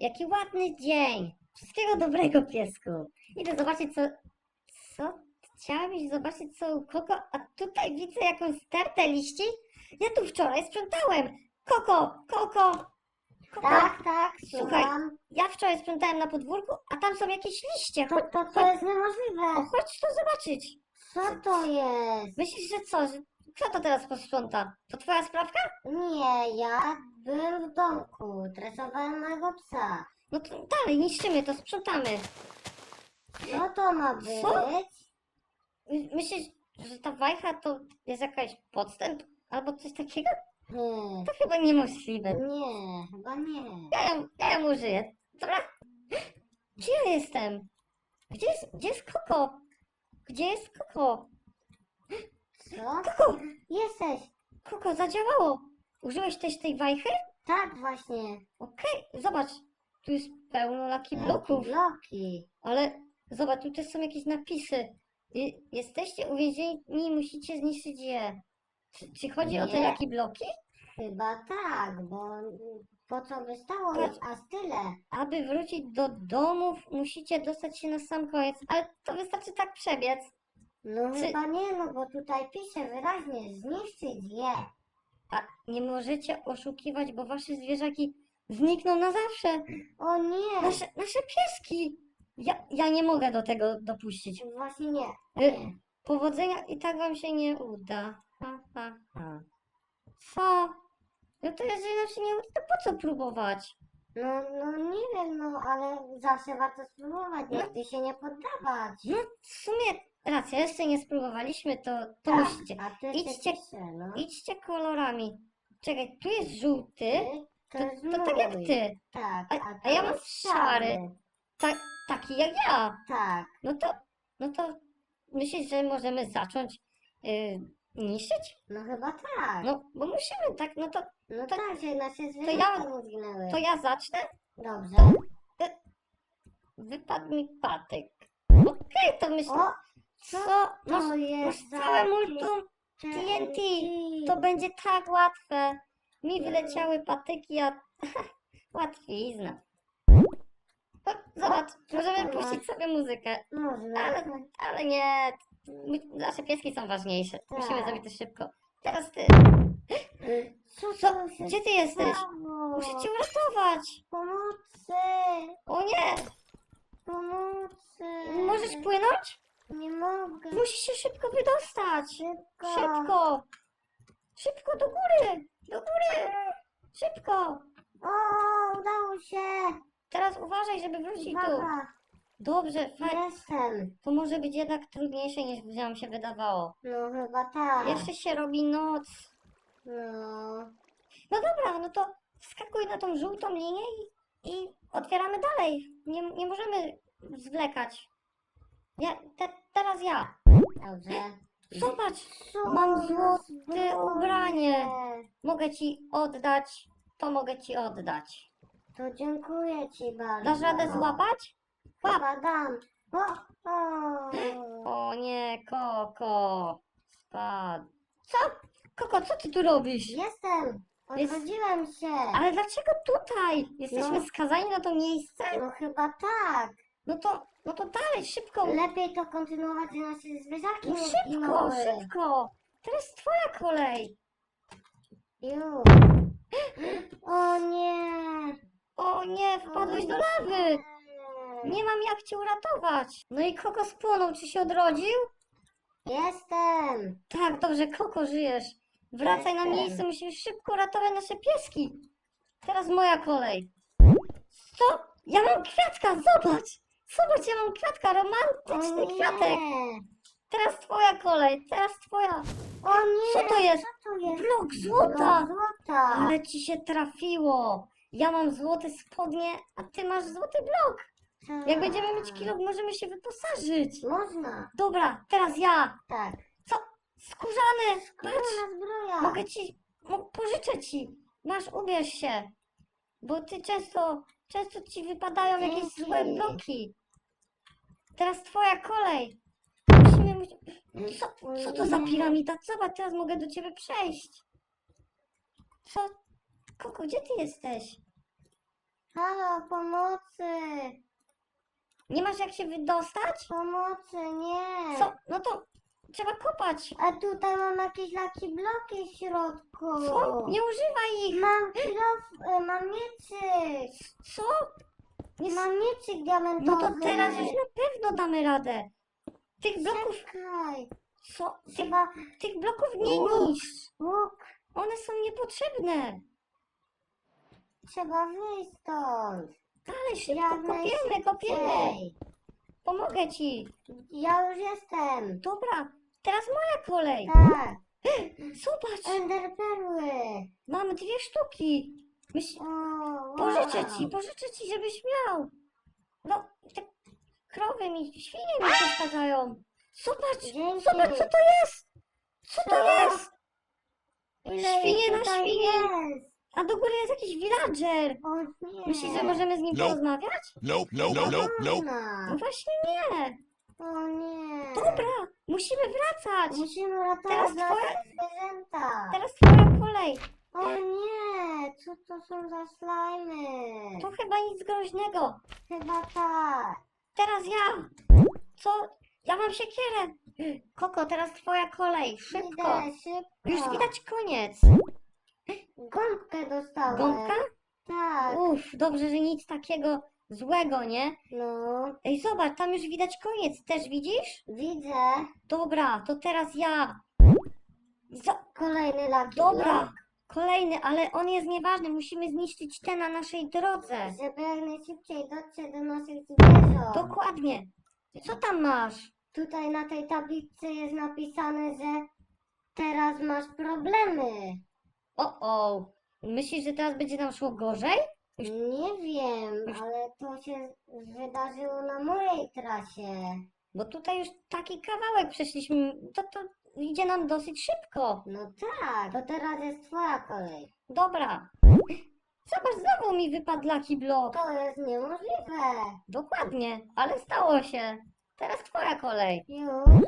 Jaki ładny dzień. Wszystkiego dobrego, piesku. Idę zobaczyć, co... Co? Chciałabyś zobaczyć, co u kogo? A tutaj widzę jakąś stertę liści. Ja tu wczoraj sprzątałem. Koko, Koko, Koko. Tak, tak, Słuchaj, słucham. Ja wczoraj sprzątałem na podwórku, a tam są jakieś liście. To, Chodź, to, to jest niemożliwe. chodź to zobaczyć. Co to jest? Myślisz, że co? Że... Kto to teraz posprząta? To twoja sprawka? Nie, ja byłem w domku, tresowałem mojego psa. No to dalej, niszczymy to, sprzątamy. Co to ma być? My- Myślisz, że ta wajcha to jest jakaś podstęp? Albo coś takiego? Hmm, To chyba niemożliwe. nie, chyba nie. Ja ją, ja ją użyję. Dobra? Gdzie ja jestem? Gdzie jest, gdzie jest Koko? Gdzie jest Koko? Co? Koko! Jesteś. Koko, zadziałało! Użyłeś też tej wajchy? Tak, właśnie. Okej, zobacz. Tu jest pełno laki bloków. Bloki. Ale zobacz, tutaj są jakieś napisy. Je- Jesteście uwięzieni i musicie zniszczyć je. Czy, czy chodzi o te Nie. laki bloki? Chyba tak, bo po co by stało Tak. mieć aż tyle? Aby wrócić do domów, musicie dostać się na sam koniec. Ale to wystarczy tak przebiec. No Czy- chyba nie, no bo tutaj pisze wyraźnie, zniszczyć je. A nie możecie oszukiwać, bo wasze zwierzaki znikną na zawsze. O nie, Nasze, nasze pieski. Ja, ja nie mogę do tego dopuścić. właśnie nie. Y. Powodzenia i tak wam się nie uda. Ha, ha, ha. Co? No to jeżeli nam się nie uda, to po co próbować? No, no nie wiem, no ale zawsze warto spróbować, No. nigdy się nie poddawać. No w sumie racja, jeszcze nie spróbowaliśmy, to, to Tak, musicie. A Idźcie- no. Idźcie kolorami. Czekaj, tu jest żółty, Ty, to, jest to tak jak mój. ty. Tak, A- a, ja mam jest szary. Tak, taki jak ja. Tak, No to, no to myślisz, że możemy zacząć y, niszczyć? no chyba tak. No, bo musimy, tak, no to, No to- tak, że ja- zwierzęta mu zginęły. to ja zacznę. Dobrze. Wypadł mi patyk. Okej, to myślę. O, Co? to Masz, masz jest całe za multum TNT. To będzie tak łatwe. Mi wyleciały patyki, a łatwizna. O, zobacz, możemy puścić sobie muzykę. Można. Ale, ale nie. Nasze pieski są ważniejsze. Musimy Tak. zrobić to szybko. Teraz ty. Co, Co? Gdzie ty jesteś? Muszę cię uratować. Pomocy! O nie! Pomocy! Możesz płynąć? Nie mogę. Musisz się szybko wydostać. Szybko. Szybko! Szybko do góry! Do góry! Szybko! O, udało się. Teraz uważaj, żeby wrócić tu. Uwaga, Dobrze, fajnie. jestem. To może być jednak trudniejsze niż nam się wydawało. No chyba tak. Jeszcze się robi noc. No. No dobra, no to wskakuj na tą żółtą linię i, i otwieramy dalej. Nie, nie możemy zwlekać. Ja, te, teraz ja. Dobrze. Zobacz, Co Mam złote ubranie. mogę ci oddać, to mogę ci oddać. To dziękuję ci bardzo. Dasz radę złapać? Łap! Chyba dam. O, o. O nie, Koko. Spadł. Co? Koko, co ty tu robisz? Jestem. Jest- Odrodziłem się. Ale dlaczego tutaj? Jesteśmy No. skazani na to miejsce? No chyba tak. No to, no to dalej, szybko. Lepiej to kontynuować, nasze zwierzaki No szybko, szybko. Teraz twoja kolej. O nie. O nie, wpadłeś do lawy. Nie mam jak cię uratować. No i Koko spłonął, czy się odrodził? Jestem. Tak, dobrze, Koko, żyjesz. Wracaj na miejsce, musimy szybko ratować nasze pieski. Teraz moja kolej. Co? Ja mam kwiatka, zobacz! Zobacz, ja mam kwiatka, romantyczny kwiatek. Teraz twoja kolej, teraz twoja. O nie. Co to jest? Co to jest? Blok złota! Blok złota. Ale ci się trafiło. Ja mam złote spodnie, a ty masz złoty blok. Jak będziemy mieć kilo, możemy się wyposażyć. Można. Dobra, teraz ja. Tak. Co? Skórzany, patrz. Zbroja. Mogę ci, mo, pożyczę ci. Masz, ubierz się. Bo ty często, często ci wypadają jakieś Dzięki. złe bloki. Teraz twoja kolej. Musimy, mus- co, co to za piramida? Zobacz, teraz mogę do ciebie przejść. Co? Koko, gdzie ty jesteś? Halo, pomocy! Nie masz jak się wydostać? Pomocy, nie! Co? No to trzeba kopać. A tutaj mam jakieś laki bloki w środku. Co? Nie używaj ich. Mam kilof, e, mam mieczyk. Co? Nie Mam mieczyk. No to teraz już na pewno damy radę. Tych bloków, Czekaj. co? Trzeba tych bloków nie Łuk. niszcz. łuk, One są niepotrzebne. trzeba wyjść stąd. Ale szybko Jak kopiemy, kopiemy. Pomogę ci. Ja już jestem. Dobra, teraz moja kolej. Tak. Zobacz, Enderperły. mam dwie sztuki. Myśl, O. pożyczę ci, pożyczę ci, żebyś miał. No, te krowy mi, świnie mi przeszkadzają. Zobacz, Dzięki. zobacz co to jest. Co to Co? jest? Ile Świnie na tutaj świnie. Jest? A do góry jest jakiś villager. O nie. Myślisz, że możemy z nim Nope. porozmawiać? Nope, nope, nope, nope. Można. No właśnie nie. O nie. Dobra, musimy wracać. Musimy ratować Teraz nasze zwierzęta. Teraz twoja kolej. O nie, co to są za slajmy? To chyba nic groźnego. Chyba tak. Teraz ja. Co? Ja mam siekierę. Koko, teraz twoja kolej. Szybko. Idę, szybko. Już widać koniec. Gąbkę dostałem. Gąbka? Tak. Uff, dobrze, że nic takiego złego, nie? No, Ej, zobacz, tam już widać koniec. Też widzisz? widzę. Dobra, to teraz ja. Zo- Kolejny laki Dobra, kolejny, ale on jest nieważny. Musimy zniszczyć te na naszej drodze. Żeby jak najszybciej dotrzeć do naszych zwierząt. Dokładnie. Co tam masz? Tutaj na tej tablicy jest napisane, że teraz masz problemy. O, o. Myślisz, że teraz będzie nam szło gorzej? Nie wiem, ale to się wydarzyło na mojej trasie. Bo tutaj już taki kawałek przeszliśmy. To, to idzie nam dosyć szybko. No tak, to teraz jest twoja kolej. Dobra. Zobacz, znowu mi wypadł Lucky Block. To jest niemożliwe. Dokładnie, ale stało się. Teraz twoja kolej. Już.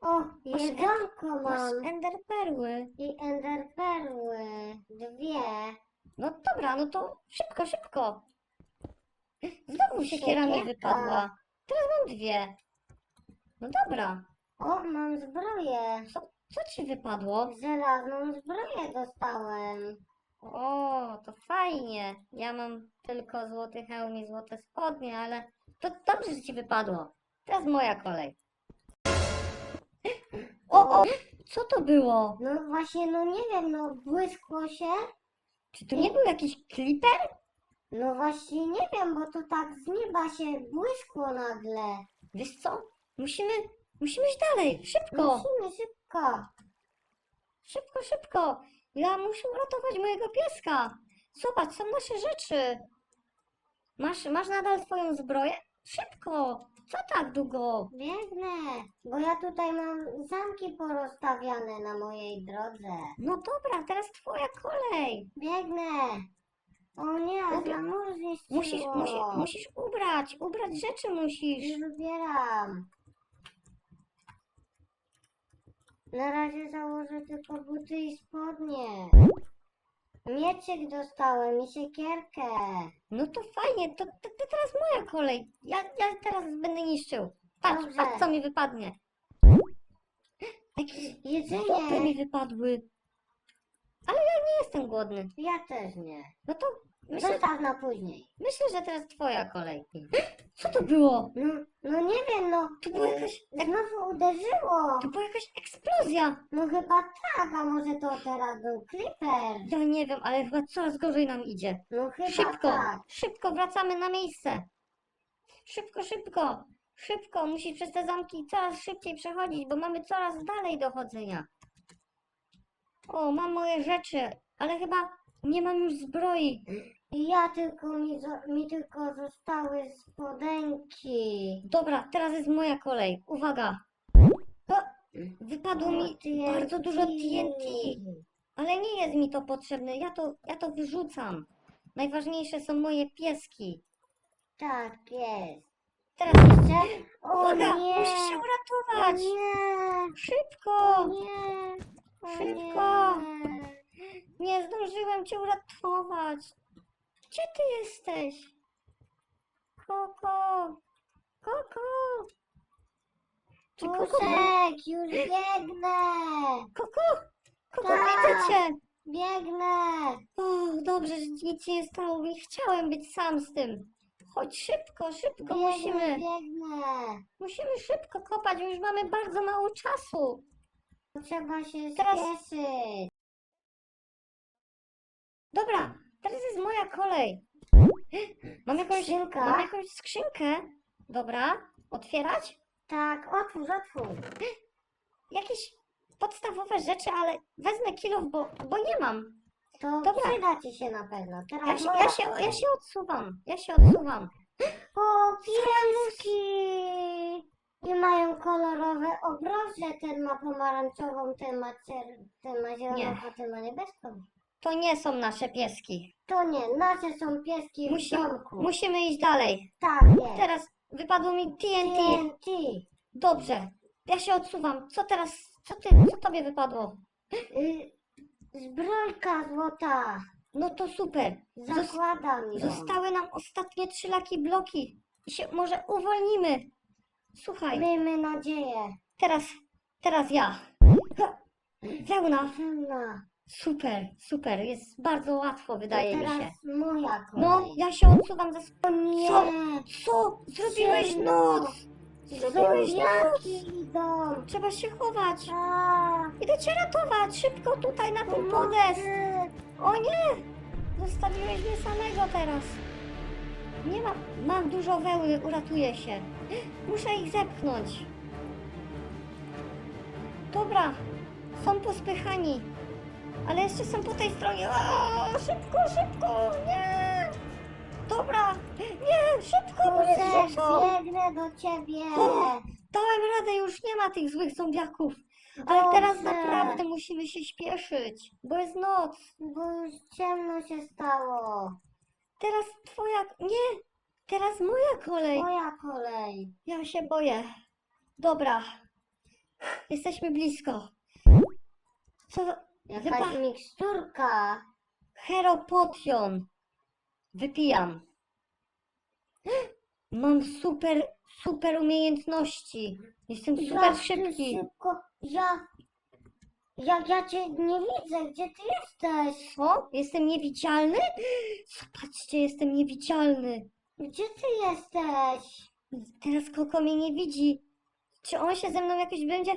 O, Masz jedzonko Masz mam. ender perły. I enderperły. Dwie. No dobra, no to szybko, szybko. Znowu siekiera mi wypadła. Teraz mam dwie. No dobra. O, mam zbroję. Co, co ci wypadło? Żelazną zbroję dostałem. O, to fajnie. Ja mam tylko złoty hełm i złote spodnie, ale to dobrze, że ci wypadło. Teraz moja kolej. O, o, co to było? No właśnie, no nie wiem, no błyskło się. Czy to nie był jakiś kliper? No właśnie nie wiem, bo to tak z nieba się błyskło nagle. Wiesz co? Musimy, musimy iść dalej. Szybko, Musimy szybko. szybko, szybko. Ja muszę uratować mojego pieska. Zobacz, są nasze rzeczy. Masz, masz nadal swoją zbroję? Szybko. Co tak długo? Biegnę, bo ja tutaj mam zamki porozstawiane na mojej drodze. No dobra, teraz twoja kolej. Biegnę. O nie, aż Dobra. na mur Musisz, musisz, musisz ubrać, ubrać rzeczy musisz. Już wybieram. Na razie założę tylko buty i spodnie. Mieczyk dostałem i siekierkę. No to fajnie, to, to, to teraz moja kolej. Ja, ja teraz będę niszczył. Patrz, Dobrze. patrz co mi wypadnie. Jakieś Jedzenie. mi wypadły. Ale ja nie jestem głodny. Ja też nie. No to myślę, Zostaw na później. myślę, że teraz twoja kolej. Co to było? No, no nie wiem, no. To była jakaś, Znowu uderzyło. to była jakaś eksplozja. No chyba tak, a może to teraz był creeper. Ja nie wiem, ale chyba coraz gorzej nam idzie. No chyba Szybko, tak. szybko wracamy na miejsce. Szybko, szybko, szybko. Musisz przez te zamki coraz szybciej przechodzić, bo mamy coraz dalej do chodzenia. O, mam moje rzeczy, ale chyba nie mam już zbroi. Ja tylko mi, zo- mi tylko zostały spodenki. Dobra, teraz jest moja kolej. Uwaga. O, wypadło mi bardzo dużo TNT, ale nie jest mi to potrzebne. Ja to, ja to wyrzucam. Najważniejsze są moje pieski. Tak jest. Teraz jeszcze. O Uwaga, nie! musisz się O uratować. nie! Szybko. O nie! O Szybko. nie! Nie zdążyłem cię uratować. Gdzie ty jesteś? Koko! Koko! Czy Koko... Puszek, już biegnę! Koko! Koko, Tak. widzę cię! Biegnę! O, dobrze, że nic się nie stało. Nie chciałem być sam z tym. Chodź szybko, szybko, Biegnę, musimy, biegnę! musimy szybko kopać, bo już mamy bardzo mało czasu. Trzeba się Teraz- spieszyć. Dobra, teraz jest moja kolej. Mam jakąś, Skrzynka? mam jakąś skrzynkę. Dobra, otwierać? Tak, otwórz, otwórz. Jakieś podstawowe rzeczy, ale wezmę kilo, bo, bo nie mam. To Dobra. przyda ci się na pewno. Ja Teraz się, moja ja się, kolej. ja się odsuwam, ja się odsuwam. O, pieski! I mają kolorowe obroże. Ten ma pomarańczową, ten ma, ten ma zieloną, Nie. a ten ma niebieską. To nie są nasze pieski. To nie, nasze są pieski w Musimy, domku. musimy iść dalej. Tak jest. Teraz wypadło mi TNT. TNT. Dobrze, ja się odsuwam. Co teraz, co ty, co tobie wypadło? Y, zbrojka złota. No to super. Zos- Zakładam ją. zostały nam ostatnie trzy laki bloki. I się może uwolnimy. Słuchaj, Miejmy nadzieję. teraz, teraz ja. Wełna. Pełna. Super, super. Jest bardzo łatwo, wydaje mi teraz się. moja kolej. No, ja się odsuwam za... O nie! Co? Co? Zrobiłeś Ciemno. noc! Zrobiłeś noc! Idą. Trzeba się chować. A, Idę cię ratować. Szybko tutaj na ten podest. O nie! Zostawiłeś mnie samego teraz. Nie mam. Mam dużo wełny, uratuję się. Muszę ich zepchnąć. Dobra, są pospychani. Ale jeszcze są po tej stronie. O, szybko, szybko! Nie! Dobra, nie, szybko, bo biegnę do ciebie. O, Dałem radę, już nie ma tych złych zombiaków. Ale teraz Dobrze. naprawdę musimy się śpieszyć, bo jest noc. Bo już ciemno się stało. Teraz twoja. Nie! Teraz moja kolej. Moja kolej. Ja się boję. Dobra. Jesteśmy blisko. Co? Jakaś Wypa- miksturka. Heropotion. Wypijam. Mam super, super umiejętności. Jestem super ty szybki. Szybko. Ja. Jak ja cię nie widzę, gdzie ty jesteś? Co? Jestem niewidzialny? Zobaczcie, jestem niewidzialny. Gdzie ty jesteś? Teraz Koko mnie nie widzi. Czy on się ze mną jakoś będzie...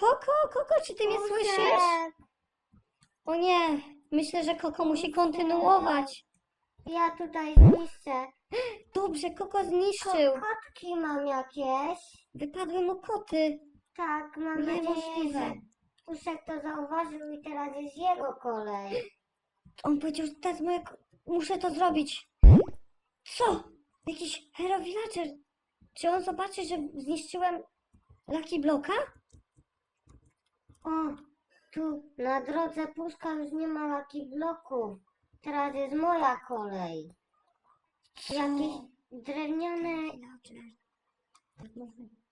Koko, Koko, czy ty mnie Puszek. słyszysz? O nie, myślę, że Koko musi kontynuować. Ja tutaj zniszczę. Dobrze, Koko Ko- zniszczył. kotki mam jakieś. Wypadły mu koty. Tak, mam nadzieję, Niemożliwe. że Puszek to zauważył i teraz jest jego kolej. On powiedział, że teraz moja... ko- Muszę to zrobić. Co? Jakiś hero villager? Czy on zobaczy, że zniszczyłem Lucky Bloka? Tu na drodze Puszka już nie ma laki bloków. Teraz jest moja kolej. Jakieś drewniane,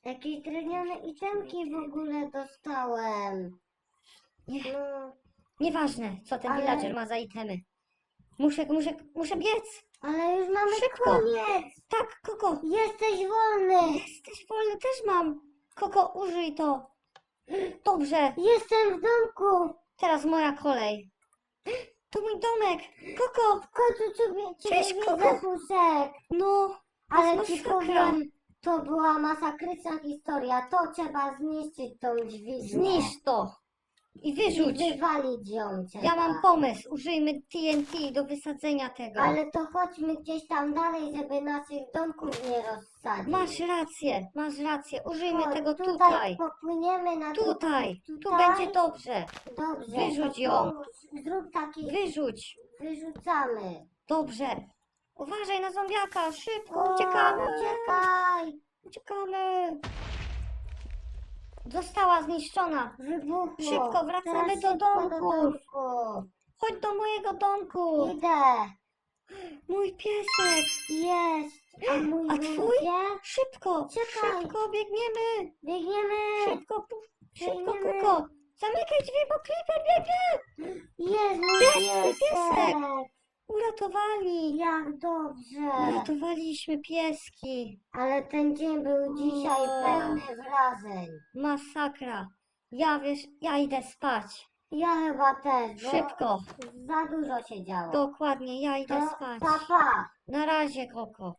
jakieś drewniane itemki w ogóle dostałem. No, Nieważne, co ten Ale- villager ma za itemy. Muszę, muszę, muszę biec. ale już mamy Szybko. koniec. Tak, Koko, Jesteś wolny. jesteś wolny, też mam. Koko, użyj to. Dobrze, Jestem w domku. teraz moja kolej. To mój domek. Koko, W końcu ciebie, ciebie Cześć, widzę, Koko. Puszek. no, Ale ci masakra. powiem, to była masakryczna historia. To trzeba zniszczyć tą dźwignię. zniszcz to i wyrzuć. wywalić ją trzeba. Ja mam pomysł, użyjmy TNT do wysadzenia tego. Ale to chodźmy gdzieś tam dalej, żeby naszych domków nie rozsadzić. Masz rację, masz rację, użyjmy Chodź, tego tutaj. tutaj. Popłyniemy na drugą- Tutaj, tu tutaj. będzie dobrze. Dobrze. Wyrzuć to ją. pomóż. Zrób taki, Wyrzuć. wyrzucamy. Dobrze. Uważaj na zombiaka, szybko, O, uciekamy. Uciekaj. Uciekamy. Została zniszczona. Wybuchło. Szybko, wracamy Teraz do domku. domku. Chodź do mojego domku. Idę. Mój piesek. Jest. A mój A twój? ludzie? Szybko, Czekaj. szybko, biegniemy. Biegniemy. Szybko, pu- szybko, Biegniemy. kuko. Zamykaj drzwi, bo Creeper biegnie. Jest mój Jest mój piesek. piesek. Uratowali! Jak dobrze. Uratowaliśmy pieski. Ale ten dzień był dzisiaj O. pełny wrażeń. Masakra. Ja wiesz, ja idę spać. Ja chyba też, bo Szybko. za dużo się działo. Dokładnie, ja idę To spać. pa, pa. Na razie, Koko.